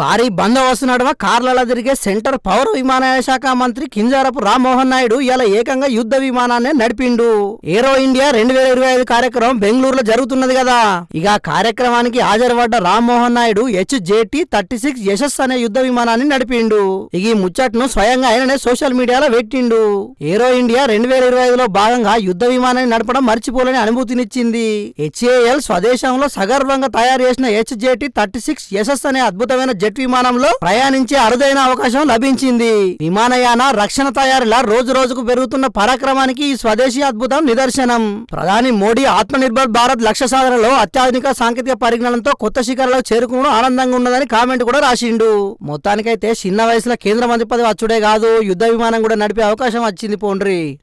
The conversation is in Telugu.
భారీ బందోబస్తు నడుమ కార్లలో తిరిగే సెంటర్ పౌర విమానయాన శాఖ మంత్రి కింజారపు రామ్మోహన్ నాయుడు ఇలా ఏకంగా యుద్ధ విమానాన్ని నడిపిండు. ఏరో ఇండియా రెండు వేల ఇరవై ఐదు కార్యక్రమం బెంగళూరులో జరుగుతున్నది కదా. ఇక కార్యక్రమానికి హాజరుపడ్డ Rammohan Naidu HJT thirty six Yashas అనే యుద్ధ విమానాన్ని నడిపిండు. ఇక ఈ ముచ్చట్ను స్వయంగా ఆయననే సోషల్ మీడియాలో పెట్టిండు. ఏరో ఇండియా రెండు వేల ఇరవై ఐదులో భాగంగా యుద్ధ విమానాన్ని నడపడం మర్చిపోలేని అనుభూతినిచ్చింది. హెచ్ఏఎల్ స్వదేశంలో సగర్వంగా తయారు చేసిన హెచ్జేటి థర్టీ సిక్స్ యశస్ అనే అద్భుతమైన జెట్ విమానంలో ప్రయాణించే అరుదైన అవకాశం లభించింది. విమానయాన రక్షణ తయారీల రోజు రోజుకు పెరుగుతున్న పరాక్రమానికి ఈ స్వదేశీ అద్భుతం నిదర్శనం. ప్రధాని మోడీ ఆత్మనిర్భర్ భారత్ లక్ష్య సాధనలో అత్యాధునిక సాంకేతిక పరిజ్ఞానంతో కొత్త శిఖరాలకు చేరుకోవడం ఆనందంగా ఉన్నదని కామెంట్ కూడా రాసిండు. మొత్తానికైతే చిన్న వయసులో కేంద్ర మంత్రి పదవి అచ్చుడే కాదు. యుద్ధ విమానం కూడా నడిపే అవకాశం వచ్చింది పోండ్రి.